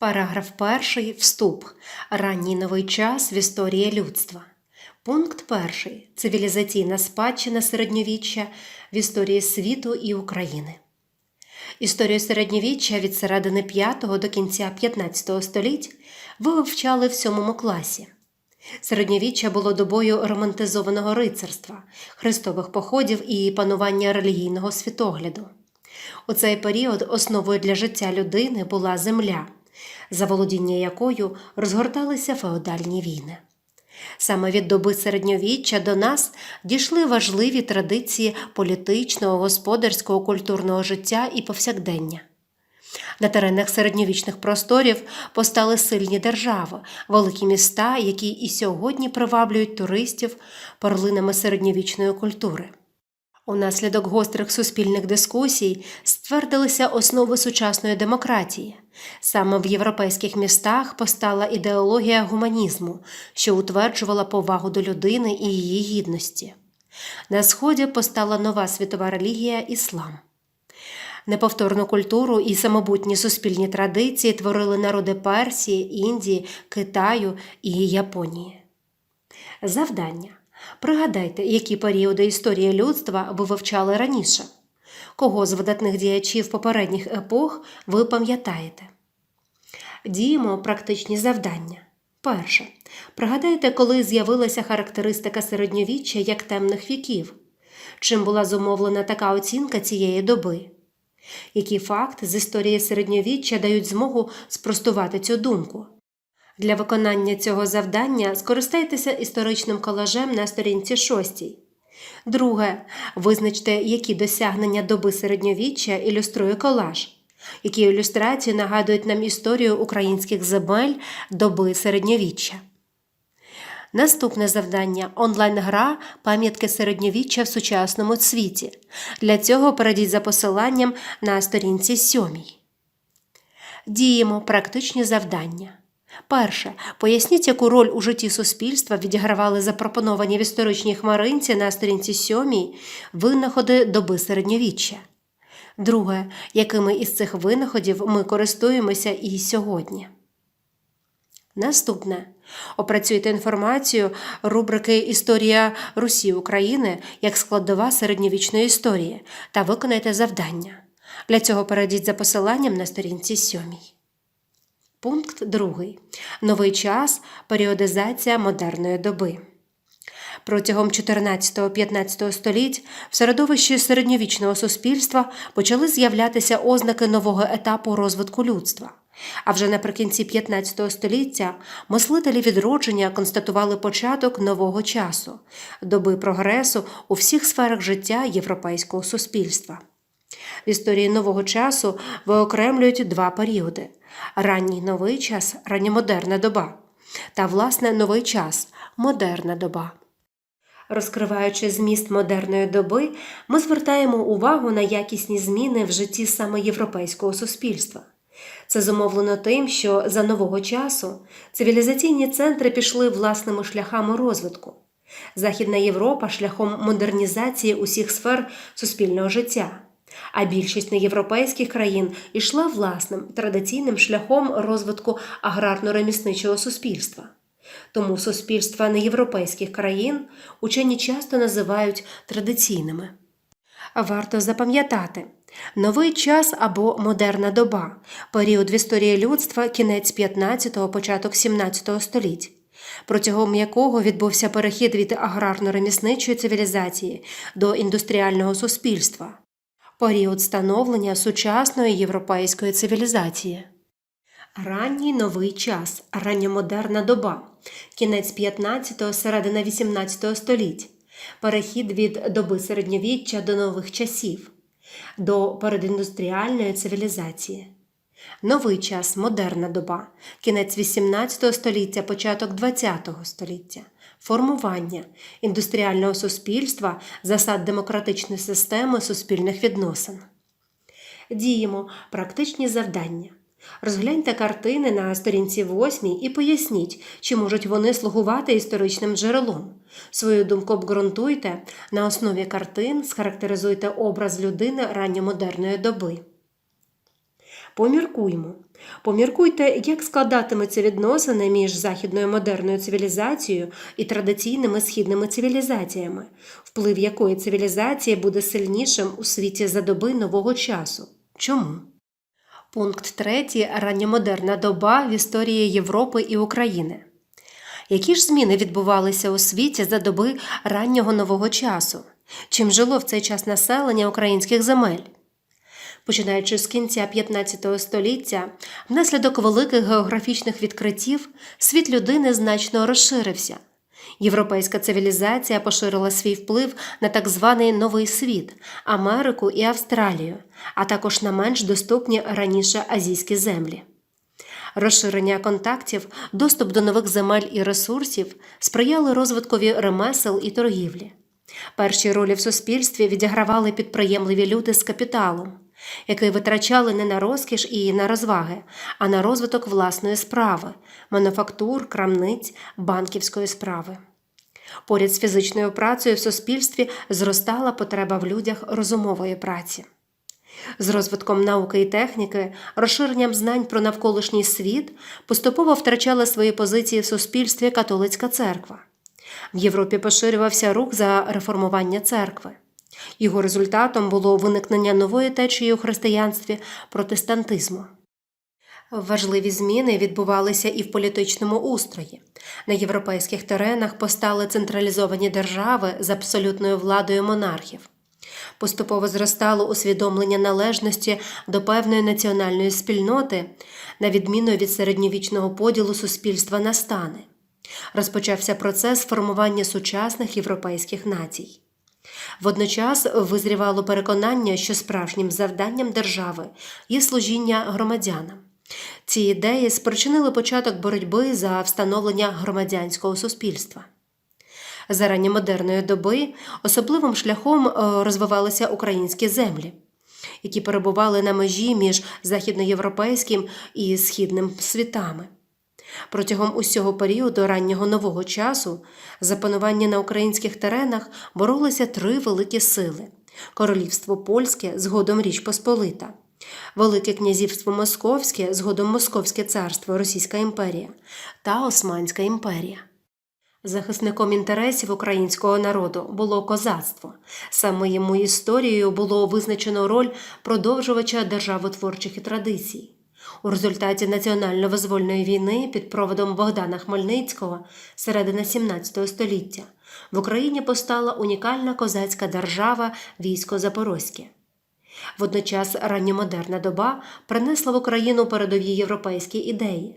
Параграф перший. Вступ. Ранній новий час в історії людства. Пункт перший. Цивілізаційна спадщина середньовіччя в історії світу і України. Історію середньовіччя від середини 5 до кінця 15 століть ви вивчали в сьомому класі. Середньовіччя було добою романтизованого рицарства, хрестових походів і панування релігійного світогляду. У цей період основою для життя людини була земля, за володіння якою розгорталися феодальні війни. Саме від доби середньовіччя до нас дійшли важливі традиції політичного, господарського, культурного життя і повсякдення. На теренах середньовічних просторів постали сильні держави, великі міста, які і сьогодні приваблюють туристів перлинами середньовічної культури. Унаслідок гострих суспільних дискусій ствердилися основи сучасної демократії. Саме в європейських містах постала ідеологія гуманізму, що утверджувала повагу до людини і її гідності. На сході постала нова світова релігія іслам. Неповторну культуру і самобутні суспільні традиції творили народи Персії, Індії, Китаю і Японії. Завдання. Пригадайте, які періоди історії людства ви вивчали раніше. Кого з видатних діячів попередніх епох ви пам'ятаєте? Діємо практичні завдання. Перше. Пригадайте, коли з'явилася характеристика середньовіччя як темних віків. Чим була зумовлена така оцінка цієї доби? Які факти з історії середньовіччя дають змогу спростувати цю думку? Для виконання цього завдання скористайтеся історичним колажем на сторінці 6. Друге. Визначте, які досягнення доби середньовіччя ілюструє колаж, які ілюстрації нагадують нам історію українських земель доби середньовіччя. Наступне завдання онлайн-гра пам'ятки середньовіччя в сучасному світі. Для цього перейдіть за посиланням на сторінці 7. Діємо практичні завдання. Перше. Поясніть, яку роль у житті суспільства відігравали запропоновані в історичній хмаринці на сторінці 7 винаходи доби середньовіччя. Друге. Якими із цих винаходів ми користуємося і сьогодні. Наступне. Опрацюйте інформацію рубрики Історія Русі України як складова середньовічної історії та виконайте завдання. Для цього перейдіть за посиланням на сторінці 7. Пункт 2. Новий час періодизація модерної доби. Протягом 14-15 століть в середовищі середньовічного суспільства почали з'являтися ознаки нового етапу розвитку людства. А вже наприкінці 15 століття мислителі відродження констатували початок нового часу, доби прогресу у всіх сферах життя європейського суспільства. В історії нового часу виокремлюють два періоди: ранній новий час, ранньомодерна доба, та, власне, новий час модерна доба. Розкриваючи зміст модерної доби, ми звертаємо увагу на якісні зміни в житті саме європейського суспільства. Це зумовлено тим, що за нового часу цивілізаційні центри пішли власними шляхами розвитку. Західна Європа шляхом модернізації усіх сфер суспільного життя, а більшість неєвропейських країн йшла власним традиційним шляхом розвитку аграрно-ремісничого суспільства. Тому суспільства неєвропейських країн учені часто називають традиційними. Варто запам'ятати новий час або модерна доба період в історії людства кінець 15-го, початок 17-го століть, протягом якого відбувся перехід від аграрно-ремісничої цивілізації до індустріального суспільства, період становлення сучасної європейської цивілізації. Ранній новий час, ранньомодерна доба, кінець 15-го, середина 18 століть, перехід від доби середньовіччя до нових часів, до передіндустріальної цивілізації. Новий час, модерна доба, кінець 18 століття, початок 20 століття, формування індустріального суспільства, засад демократичної системи суспільних відносин. Діємо практичні завдання. Розгляньте картини на сторінці 8 і поясніть, чи можуть вони слугувати історичним джерелом. Свою думку обґрунтуйте, на основі картин схарактеризуйте образ людини ранньомодерної доби. Поміркуймо, Поміркуйте, як складатимуться відносини між західною модерною цивілізацією і традиційними східними цивілізаціями, вплив якої цивілізації буде сильнішим у світі за доби нового часу. Чому? Пункт 3. Ранньомодерна доба в історії Європи і України. Які ж зміни відбувалися у світі за доби раннього нового часу? Чим жило в цей час населення українських земель? Починаючи з кінця 15 століття, внаслідок великих географічних відкриттів світ людини значно розширився. Європейська цивілізація поширила свій вплив на так званий Новий світ, Америку і Австралію, а також на менш доступні раніше азійські землі. Розширення контактів, доступ до нових земель і ресурсів сприяли розвиткові ремесел і торгівлі. Перші ролі в суспільстві відігравали підприємливі люди з капіталом, який витрачали не на розкіш і на розваги, а на розвиток власної справи, мануфактур, крамниць, банківської справи. Поряд з фізичною працею в суспільстві зростала потреба в людях розумової праці. З розвитком науки і техніки, розширенням знань про навколишній світ поступово втрачала свої позиції в суспільстві католицька церква. В Європі поширювався рух за реформування церкви. Його результатом було виникнення нової течії у християнстві протестантизму. Важливі зміни відбувалися і в політичному устрої. На європейських теренах постали централізовані держави з абсолютною владою монархів. Поступово зростало усвідомлення належності до певної національної спільноти, на відміну від середньовічного поділу суспільства на стани. Розпочався процес формування сучасних європейських націй. Водночас визрівало переконання, що справжнім завданням держави є служіння громадянам. Ці ідеї спричинили початок боротьби за встановлення громадянського суспільства. За ранньомодерної доби особливим шляхом е, розвивалися українські землі, які перебували на межі між західноєвропейським і східним світами. Протягом усього періоду раннього нового часу за панування на українських теренах боролися три великі сили: Королівство Польське, згодом Річ Посполита, Велике князівство Московське, згодом Московське царство, Російська імперія та Османська імперія. Захисником інтересів українського народу було козацтво. Саме йому історією було визначено роль продовжувача державотворчих і традицій. У результаті національно-визвольної війни під проводом Богдана Хмельницького середини XVII століття в Україні постала унікальна козацька держава військо Запорозьке. Водночас ранньомодерна доба принесла в Україну передові європейські ідеї.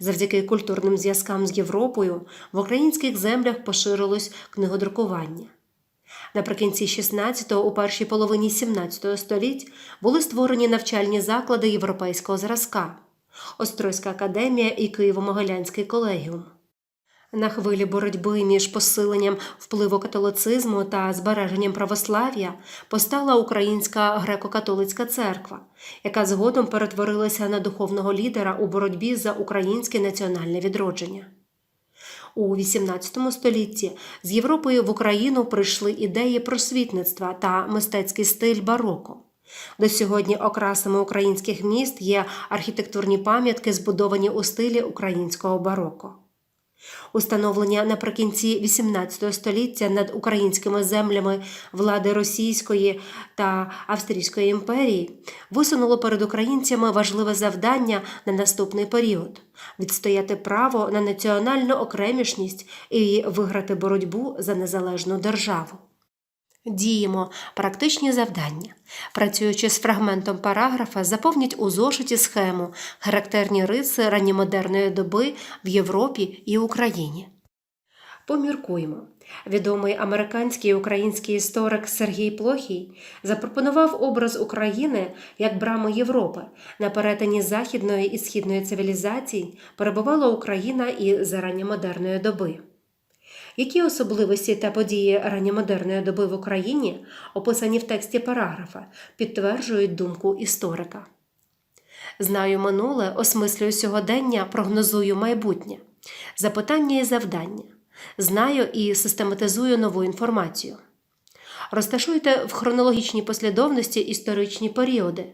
Завдяки культурним зв'язкам з Європою в українських землях поширилось книгодрукування. Наприкінці 16-го, у першій половині 17 століть були створені навчальні заклади європейського зразка Острозька академія і Києво-Могилянський колегіум. На хвилі боротьби між посиленням впливу католицизму та збереженням православ'я постала Українська греко-католицька церква, яка згодом перетворилася на духовного лідера у боротьбі за українське національне відродження. У XVIII столітті з Європою в Україну прийшли ідеї просвітництва та мистецький стиль бароко. До сьогодні окрасами українських міст є архітектурні пам'ятки, збудовані у стилі українського бароко. Установлення наприкінці XVIII століття над українськими землями влади Російської та Австрійської імперії висунуло перед українцями важливе завдання на наступний період відстояти право на національну окремішність і виграти боротьбу за незалежну державу. Діємо практичні завдання. Працюючи з фрагментом параграфа, заповніть у зошиті схему характерні риси ранньомодерної доби в Європі і Україні. Поміркуємо. Відомий американський і український історик Сергій Плохій запропонував образ України як брами Європи. На перетині західної і східної цивілізацій перебувала Україна і за ранньомодерної доби. Які особливості та події ранньомодерної доби в Україні, описані в тексті параграфа, підтверджують думку історика. Знаю минуле, осмислюю сьогодення, прогнозую майбутнє, запитання і завдання. Знаю і систематизую нову інформацію. Розташуйте в хронологічній послідовності історичні періоди,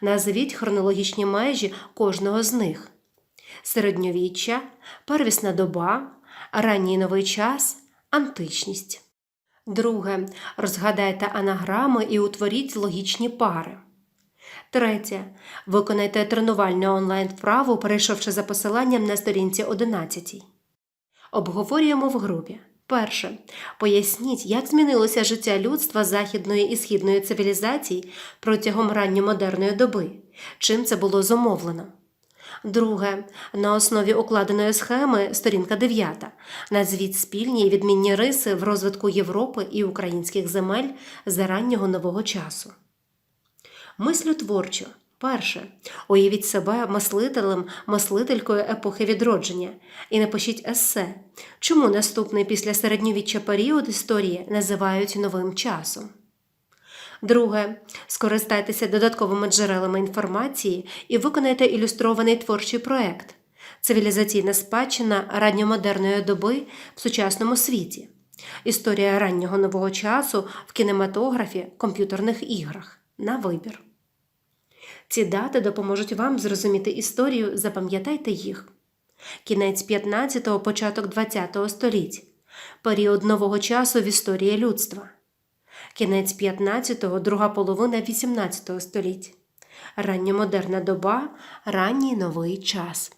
Назвіть хронологічні межі кожного з них: середньовіччя, первісна доба, ранній новий час, античність. Друге. Розгадайте анаграми і утворіть логічні пари. Третє. Виконайте тренувальну онлайн вправу, перейшовши за посиланням на сторінці 11. Обговорюємо в групі. Перше. Поясніть, як змінилося життя людства західної і східної цивілізацій протягом ранньомодерної доби. Чим це було зумовлено? Друге. На основі укладеної схеми, сторінка 9. Назвіть спільні і відмінні риси в розвитку Європи і українських земель за раннього нового часу. Мислю творчо. Перше. Уявіть себе мислителем, мислителькою епохи відродження і напишіть есе, чому наступний після середньовіччя період історії називають новим часом. Друге. Скористайтеся додатковими джерелами інформації і виконайте ілюстрований творчий проект Цивілізаційна спадщина ранньомодерної доби в сучасному світі. Історія раннього нового часу в кінематографі, комп'ютерних іграх. На вибір. Ці дати допоможуть вам зрозуміти історію, запам'ятайте їх. Кінець 15-го, початок 20-го століть. Період нового часу в історії людства. Кінець 15-го, друга половина 18 століть. Ранньомодерна доба, ранній новий час.